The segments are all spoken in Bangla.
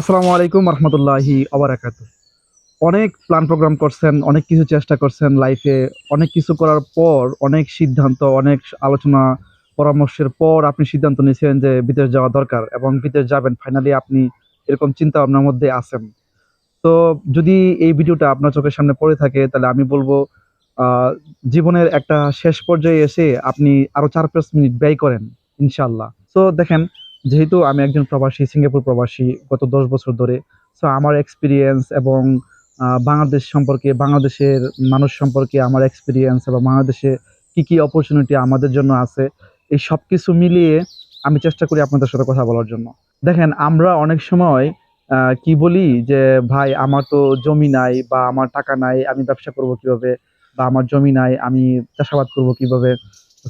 আসসালামু আলাইকুম রহমতুল্লাহি আবরাকাত অনেক প্ল্যান প্রোগ্রাম করছেন, অনেক কিছু চেষ্টা করছেন লাইফে অনেক কিছু করার পর, অনেক সিদ্ধান্ত, অনেক আলোচনা, পরামর্শের পর আপনি সিদ্ধান্ত নিয়েছেন যে বিদেশ যাওয়া দরকার এবং বিদেশ যাবেন। ফাইনালি আপনি এরকম চিন্তা ভাবনার মধ্যে আছেন। তো যদি এই ভিডিওটা আপনার চোখের সামনে পড়ে থাকে, তাহলে আমি বলব জীবনের একটা শেষ পর্যায়ে এসে আপনি আরও চার পাঁচ মিনিট ব্যয় করেন ইনশাল্লাহ তো দেখেন যেহেতু আমি একজন প্রবাসী, সিঙ্গাপুর প্রবাসী গত দশ বছর ধরে সো আমার এক্সপিরিয়েন্স এবং বাংলাদেশ সম্পর্কে, বাংলাদেশের মানুষ সম্পর্কে আমার এক্সপিরিয়েন্স এবং বাংলাদেশে কি কি অপরচুনিটি আমাদের জন্য আছে, এই সব কিছু মিলিয়ে আমি চেষ্টা করি আপনাদের সাথে কথা বলার জন্য। দেখেন, আমরা অনেক সময় কি বলি যে, ভাই, আমার তো জমি নাই বা আমার টাকা নাই, আমি ব্যবসা করব কীভাবে? বা আমার জমি নাই, আমি চাষাবাদ করব কীভাবে?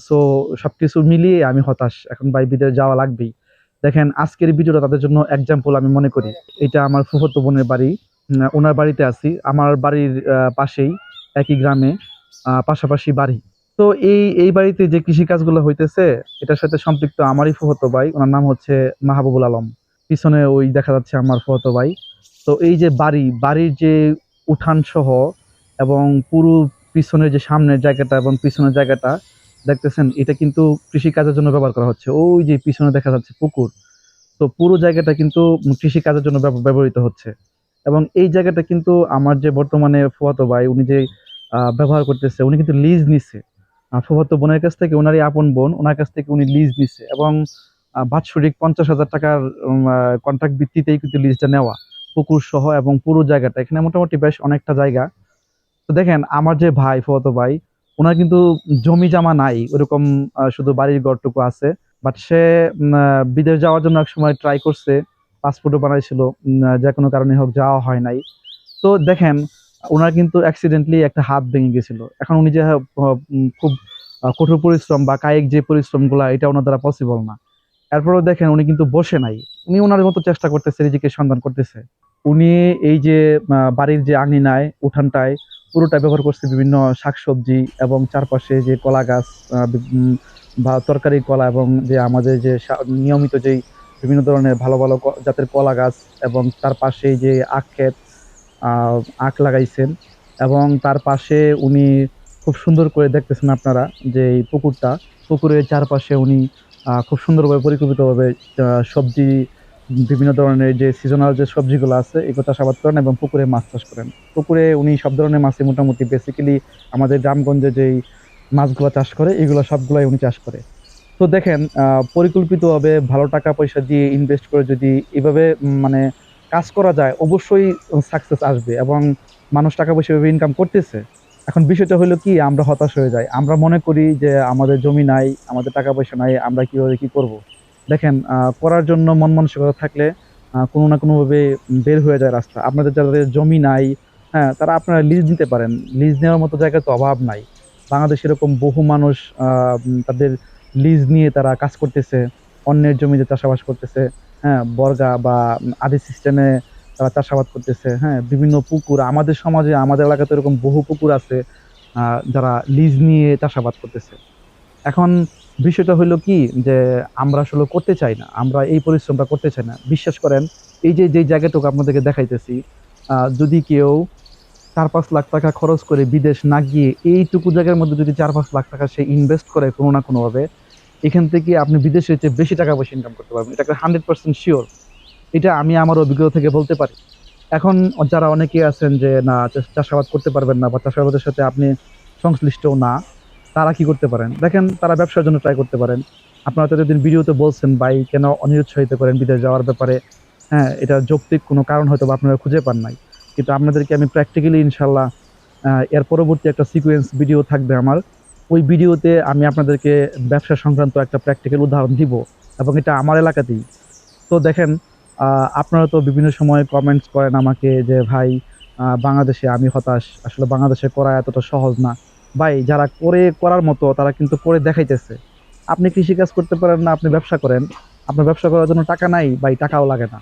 সো সবকিছু মিলিয়ে আমি হতাশ। এখন ভাই, বিদেশ যাওয়া লাগবেই। দেখেন, আজকের ভিডিওটা তাদের জন্য এক্সাম্পল আমি মনে করি। এটা আমার ফুফতো বোনের বাড়ি। ওনার বাড়িতে আছি। আমার বাড়ির পাশেই একই গ্রামে পাশাপাশি বাড়ি। তো এই এই বাড়িতে যে কৃষি কাজগুলো হইতেছে, এটার সাথে সম্পৃক্ত আমারই ফুফতো ভাই। ওনার নাম হচ্ছে মাহবুবুল আলম। পিছনে ওই দেখা যাচ্ছে আমার ফুফতো ভাই। তো এই যে বাড়ি, বাড়ির যে উঠান সহ এবং পুরো পিছনের যে সামনের জায়গাটা এবং পিছনের জায়গাটা দেখতেছেন এটা কিন্তু কৃষি কাজের জন্য ব্যবহার করা হচ্ছে। ওই যে পিছনে দেখা যাচ্ছে পুকুর। তো পুরো জায়গাটা কিন্তু কৃষি কাজের জন্য ব্যব- ব্যবহৃত হচ্ছে। এবং এই জায়গাটা কিন্তু আমার যে বর্তমানে ফুয়াতো ভাই উনি যে ব্যবহার করতেছে উনি কিন্তু লিজ আহ, ফুফাতো বোনের কাছ থেকে ওনারই আপন বোন ওনার কাছ থেকে উনি লিজ নিচ্ছে এবং বাৎসরিক পঞ্চাশ হাজার টাকার কন্ট্রাক্ট ভিত্তিতেই কিন্তু লিজটা নেওয়া। পুকুর সহ এবং পুরো জায়গাটা। এখানে মোটামুটি বেশ অনেকটা জায়গা। তো দেখেন আমার যে ভাই ফুয়াতো ভাই ওনার কিন্তু জমি জামা নাই, ওরকম শুধু বাড়ির ঘরটুকু আছে। বাট সে বিদেশ যাওয়ার জন্য এক সময় ট্রাই করছে পাসপোর্টও বানাইছিল যে কোনো কারণে হোক যাওয়া হয় নাই। তো দেখেন, ওনার কিন্তু অ্যাক্সিডেন্টলি একটা হাত ভেঙে গেছিল। এখন উনি যে খুব কঠোর পরিশ্রম বা কায়িক যে পরিশ্রমগুলা, এটা ওনার দ্বারা পসিবল না। এরপরেও দেখেন, উনি কিন্তু বসে নাই। উনি ওনার মতো চেষ্টা করতেছে, নিজেকে সন্ধান করতেছে। উনি এই যে বাড়ির যে আঙিনায়, উঠানটায় পুরোটা ব্যবহার করছে বিভিন্ন শাকসবজি এবং চারপাশে যে কলা গাছ বি- তরকারি কলা এবং যে আমাদের যে নিয়মিত যেই বিভিন্ন ধরনের ভালো ভালো জাতের কলা গাছ এবং তার পাশে যে আখ ক্ষেত আখ লাগাইছেন এবং তার পাশে উনি খুব সুন্দর করে দেখতেছেন আপনারা যে এই পুকুরটা। পুকুরের চারপাশে উনি খুব সুন্দরভাবে পরিকল্পিতভাবে সবজি বিভিন্ন ধরনের যে সিজনাল যে সবজিগুলো আছে, এগুলো চাষাবাদ করেন এবং পুকুরে মাছ চাষ করেন। পুকুরে উনি সব ধরনের মাছই মোটামুটি বেসিক্যালি আমাদের গ্রামগঞ্জে যেই মাছগুলো চাষ করে, এগুলো সবগুলাই উনি চাষ করে। তো দেখেন পরিকল্পিতভাবে ভালো টাকা পয়সা দিয়ে ইনভেস্ট করে যদি এভাবে মানে কাজ করা যায়, অবশ্যই সাকসেস আসবে এবং মানুষ টাকা পয়সা এভাবে ইনকাম করতেছে। এখন বিষয়টা হলো কি, আমরা হতাশ হয়ে যাই। আমরা মনে করি যে আমাদের জমি নাই, আমাদের টাকা পয়সা নাই, আমরা কীভাবে কি করব? দেখেন করার জন্য মন মানসিকতা থাকলে কোনো না কোনোভাবে বের হয়ে যায় রাস্তা। আপনাদের যাদের জমি নাই হ্যাঁ তারা আপনারা লিজ নিতে পারেন। লিজ নেওয়ার মতো জায়গায় তো অভাব নাই। বাংলাদেশে এরকম বহু মানুষ তাদের লিজ নিয়ে তারা কাজ করতেছে, অন্যের জমিতে চাষাবাদ করতেছে হ্যাঁ বর্গা বা আদি সিস্টেমে তারা চাষাবাদ করতেছে হ্যাঁ বিভিন্ন পুকুর। আমাদের সমাজে, আমাদের এলাকাতে এরকম বহু পুকুর আছে যারা লিজ নিয়ে চাষাবাদ করতেছে। এখন বিষয়টা হলো কি যে আমরা আসলে করতে চাই না, আমরা এই পরিশ্রমটা করতে চাই না। বিশ্বাস করেন, এই যে যে জায়গাটুকু আপনাদেরকে দেখাইতেছি যদি কেউ চার পাঁচ লাখ টাকা খরচ করে বিদেশ না গিয়ে এইটুকু জায়গার মধ্যে যদি চার পাঁচ লাখ টাকা সে ইনভেস্ট করে কোনো না কোনোভাবে, এখান থেকে আপনি বিদেশের চেয়ে বেশি টাকা পয়সা ইনকাম করতে পারবেন। এটা হান্ড্রেড পার্সেন্ট শিওর এটা আমি আমার অভিজ্ঞতা থেকে বলতে পারি। এখন যারা অনেকে আছেন যে, না চাষাবাদ করতে পারবেন না বা চাষাবাদের সাথে আপনি সংশ্লিষ্টও না তারা কি করতে পারেন? দেখেন, তারা ব্যবসার জন্য ট্রাই করতে পারেন। আপনারা তো এতদিন ভিডিওতে বলছেন, ভাই, কেন অনিরুৎসাহিত করেন বিদেশ যাওয়ার ব্যাপারে? হ্যাঁ এটা যৌক্তিক কোনো কারণ হয়তো বা আপনারা খুঁজে পান নাই। কিন্তু আপনাদেরকে আমি প্র্যাকটিক্যালি ইনশাল্লাহ এর পরবর্তী একটা সিকোয়েন্স ভিডিও থাকবে আমার। ওই ভিডিওতে আমি আপনাদেরকে ব্যবসা সংক্রান্ত একটা প্র্যাকটিক্যাল উদাহরণ দিব এবং এটা আমার এলাকাতেই। তো দেখেন আপনারা তো বিভিন্ন সময় কমেন্টস করেন আমাকে যে, ভাই বাংলাদেশে আমি হতাশ। আসলে বাংলাদেশে করা এতটা সহজ না। ভাই, যারা করে, করার মতো, তারা কিন্তু করে দেখাইতেছে। আপনি কৃষিকাজ করতে পারেন না, আপনি ব্যবসা করেন। আপনার ব্যবসা করার জন্য টাকা নাই, ভাই, টাকাও লাগে না।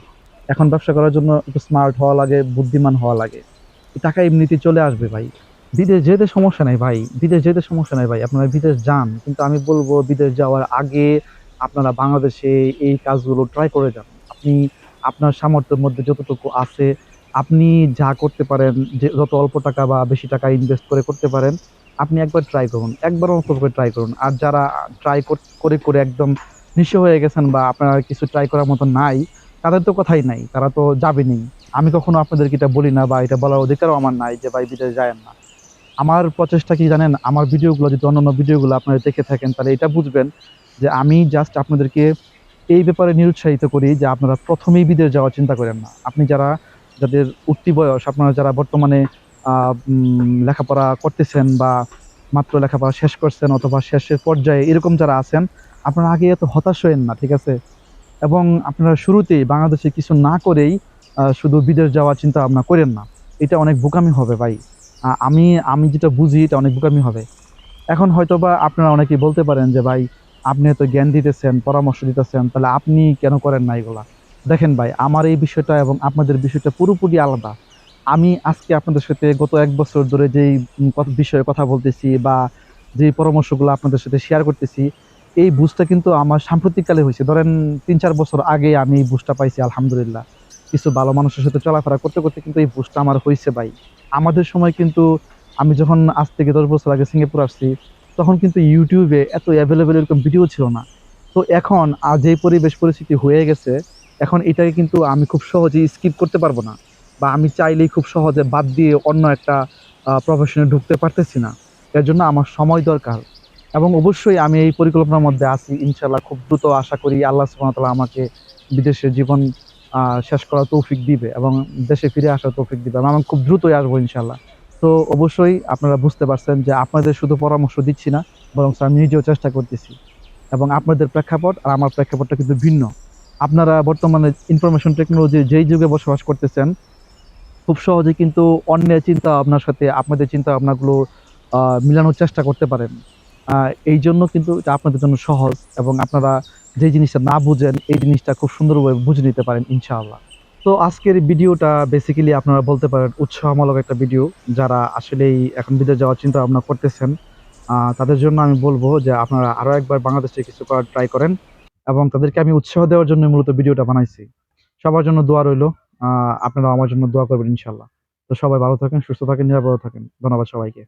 এখন ব্যবসা করার জন্য একটু স্মার্ট হওয়া লাগে, বুদ্ধিমান হওয়া লাগে। টাকা এমনিতে চলে আসবে, ভাই। বিদেশ যেতে সমস্যা নাই, ভাই। বিদেশ যেতে সমস্যা নাই, ভাই। আপনারা বিদেশ যান, কিন্তু আমি বলব, বিদেশ যাওয়ার আগে আপনারা বাংলাদেশে এই কাজগুলো ট্রাই করে যান। আপনি, আপনার সামর্থ্যের মধ্যে যতটুকু আছে, আপনি যা করতে পারেন, যে, যত অল্প টাকা বা বেশি টাকা ইনভেস্ট করে করতে পারেন আপনি একবার ট্রাই করুন, একবার অল্প করে ট্রাই করুন। আর যারা ট্রাই করে করে একদম নিঃস্ব হয়ে গেছেন বা আপনার কিছু ট্রাই করার মতো নাই, তাদের তো কথাই নাই, তারা তো যাবেনই। আমি কখনো আপনাদেরকে এটা বলি না বা এটা বলার অধিকারও আমার নাই যে, ভাই, বিদেশে যায় না। আমার প্রচেষ্টা কি জানেন? আমার ভিডিওগুলো, যদি অন্যান্য ভিডিওগুলো আপনারা দেখে থাকেন, তাহলে এটা বুঝবেন যে, আমি জাস্ট আপনাদেরকে এই ব্যাপারে নিরুৎসাহিত করি যে, আপনারা প্রথমেই বিদেশ যাওয়ার চিন্তা করেন না। আপনি যারা, যাদের উঠতি বয়স, আপনারা যারা বর্তমানে লেখাপড়া করতেছেন বা মাত্র লেখাপড়া শেষ করছেন অথবা শেষের পর্যায়ে এরকম যারা আছেন, আপনারা আগে এত হতাশ হয়েন না, ঠিক আছে? এবং আপনারা শুরুতেই বাংলাদেশে কিছু না করেই শুধু বিদেশ যাওয়ার চিন্তা ভাবনা করেন না। এটা অনেক বোকামি হবে ভাই। আমি আমি যেটা বুঝি এটা অনেক বোকামি হবে। এখন হয়তো বা আপনারা অনেকেই বলতে পারেন যে, ভাই, আপনি তো জ্ঞান দিতেছেন, পরামর্শ দিতেছেন, তাহলে আপনি কেন করেন না এগুলা? দেখেন ভাই, আমার এই বিষয়টা এবং আপনাদের বিষয়টা পুরোপুরি আলাদা। আমি আজকে আপনাদের সাথে গত এক বছর ধরে যেই বিষয়ে কথা বলতেছি বা যে পরামর্শগুলো আপনাদের সাথে শেয়ার করতেছি, এই বুঝটা কিন্তু আমার সাম্প্রতিককালে হয়েছে। ধরেন তিন চার বছর আগে আমি এই বুঝটা পাইছি, আলহামদুলিল্লাহ। কিছু ভালো মানুষের সাথে চলাফেরা করতে করতে কিন্তু এই বুঝটা আমার হয়েছে ভাই। আমাদের সময় কিন্তু আমি যখন আজ থেকে দশ বছর আগে সিঙ্গাপুর আসছি, তখন কিন্তু ইউটিউবে এত অ্যাভেলেবেল এরকম ভিডিও ছিল না। তো এখন আর যে পরিবেশ পরিস্থিতি হয়ে গেছে, এখন এটাকে কিন্তু আমি খুব সহজেই স্কিপ করতে পারব না। বা আমি চাইলেই খুব সহজে বাদ দিয়ে অন্য একটা প্রফেশনে ঢুকতে পারতেছি না। এর জন্য আমার সময় দরকার। এবং অবশ্যই আমি এই পরিকল্পনার মধ্যে আছি। ইনশাল্লাহ খুব দ্রুত আশা করি আল্লাহ সুবহানাহু আমাকে বিদেশে জীবন শেষ করার তৌফিক দিবে এবং দেশে ফিরে আসার তৌফিক দিবে। এবং আমি খুব দ্রুতই আসব ইনশাল্লাহ তো অবশ্যই আপনারা বুঝতে পারছেন যে আপনাদের শুধু পরামর্শ দিচ্ছি না, বরং আমি নিজেও চেষ্টা করতেছি। এবং আপনাদের প্রেক্ষাপট আর আমার প্রেক্ষাপটটা কিন্তু ভিন্ন। আপনারা বর্তমানে ইনফরমেশন টেকনোলজি যেই যুগে বসবাস করতেছেন খুব সহজে কিন্তু অন্যের চিন্তা ভাবনার সাথে আপনাদের চিন্তা আহ, মিলানোর চেষ্টা করতে পারেন। এই জন্য কিন্তু এটা আপনাদের জন্য সহজ এবং আপনারা যে জিনিসটা না বুঝেন এই জিনিসটা খুব সুন্দরভাবে বুঝে নিতে পারেন ইনশাআল্লাহ। তো আজকের ভিডিওটা বেসিক্যালি আপনারা বলতে পারেন উৎসাহমূলক একটা ভিডিও যারা আসলেই এখন বিদেশ যাওয়ার চিন্তা ভাবনা করতেছেন তাদের জন্য আমি বলব যে আপনারা আরও একবার বাংলাদেশে কিছু করার ট্রাই করেন এবং তাদেরকে আমি উৎসাহ দেওয়ার জন্য মূলত ভিডিওটা বানাইছি। সবার জন্য দোয়া রইল। আপনারা আমার জন্য দোয়া করবেন, ইনশাল্লাহ। তো সবাই ভালো থাকেন, সুস্থ থাকেন, নিরাপদ থাকেন। ধন্যবাদ সবাইকে।